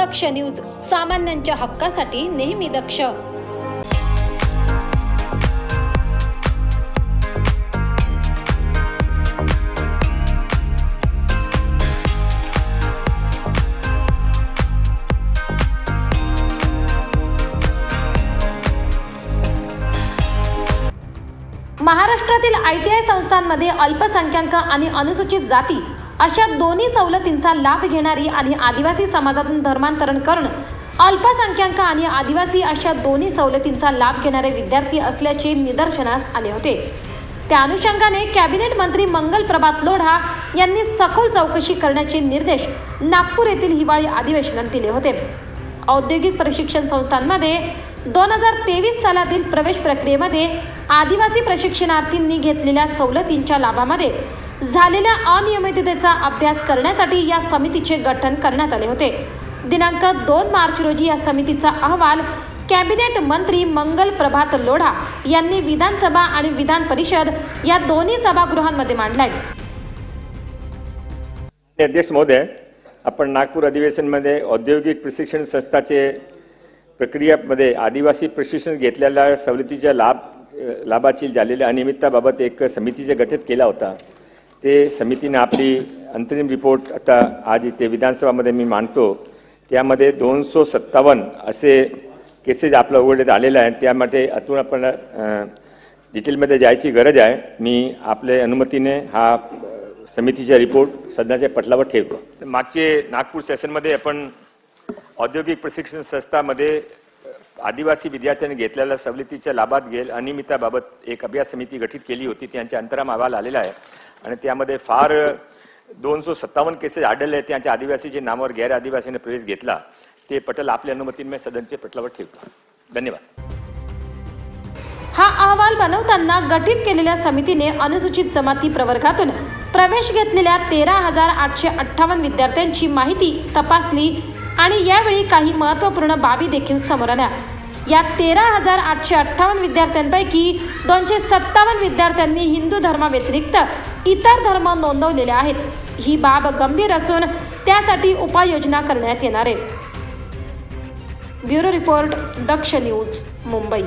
दक्ष news सामान्यांच्या हक्कासाठी नेहमी दक्ष. महाराष्ट्रातील आय टी आय संस्थांमध्ये अल्पसंख्याक आणि अनुसूचित जाती अशा दोन्ही सवलतींचा लाभ घेणारी आणि आदिवासी समाजातून धर्मांतरण करणं अल्पसंख्याक आणि आदिवासी अशा दोन्ही सवलतींचा लाभ घेणारे विद्यार्थी असल्याचे निदर्शनास आले होते. त्या अनुषंगाने कॅबिनेट मंत्री मंगल प्रभात लोढा यांनी सखोल चौकशी करण्याचे निर्देश नागपूर येथील हिवाळी अधिवेशनात दिले होते. औद्योगिक प्रशिक्षण संस्थांमध्ये दोन हजार तेवीस सालातील प्रवेश प्रक्रियेमध्ये आदिवासी प्रशिक्षणार्थींनी घेतलेल्या सवलतींच्या लाभामध्ये झालेल्या अनियमिततेचा अभ्यास करण्यासाठी या समितीचे गठन करण्यात आले होते. दिनांक दोन मार्च रोजी या समितीचा अहवाल कॅबिनेट मंत्री मंगल प्रभात लोढा यांनी विधानसभा आणि विधान परिषद या दोन्ही सभागृहांमध्ये मांडलाय. अध्यक्ष महोदय आपण नागपूर अधिवेशनमध्ये औद्योगिक प्रशिक्षण संस्थाचे प्रक्रियामध्ये आदिवासी प्रशिक्षण घेतलेल्या सवलतीच्या लाभ लाभाची झालेल्या अनियमितताबाबत एक समितीचे गठित केला होता. ते समितीने आपली अंतरिम रिपोर्ट आता आज इथे विधानसभामध्ये मी मांडतो. त्यामध्ये दोनशे सत्तावन्न असे केसेस आपल्या उघडण्यात आलेले आहेत. त्यामध्ये अतून आपण डिटेलमध्ये जायची गरज आहे. मी आपल्या अनुमतीने हा समितीचा रिपोर्ट सध्याच्या पटलावर ठेवतो. मागचे नागपूर सेशनमध्ये आपण औद्योगिक प्रशिक्षण संस्थामध्ये आदिवासी विद्यार्थ्यांनी घेतलेल्या सवलतीच्या लाभात गेल अनियमिताबाबत एक अभ्यास समिती गठीत केली होती. त्यांच्या अंतराम अहवाल आलेला आहे. आणि त्यामध्ये फार दोनशे सत्तावन्न केसेस आढळले आहेत. त्यांच्या आदिवासीचे नावावर गैर आदिवासीने प्रवेश घेतला ते पटल आपल्या अनुमतीने सदनचे पटलावर ठेवतो धन्यवाद. हा अहवाल बनवताना गठीत केलेल्या समितीने अनुसूचित जमाती प्रवर्गातून प्रवेश घेतलेल्या तेरा हजार आठशे अठ्ठावन्न विद्यार्थ्यांची माहिती तपासली आणि यावेळी काही महत्त्वपूर्ण बाबी देखील समोर आल्या. या तेरा हजार आठशे अठ्ठावन्न विद्यार्थ्यांपैकी दोनशे सत्तावन्न विद्यार्थ्यांनी हिंदू धर्माव्यतिरिक्त इतर धर्म नोंदवलेले आहेत. ही बाब गंभीर असून त्यासाठी उपाययोजना करण्यात येणार आहे. Bureau report Daksh news Mumbai.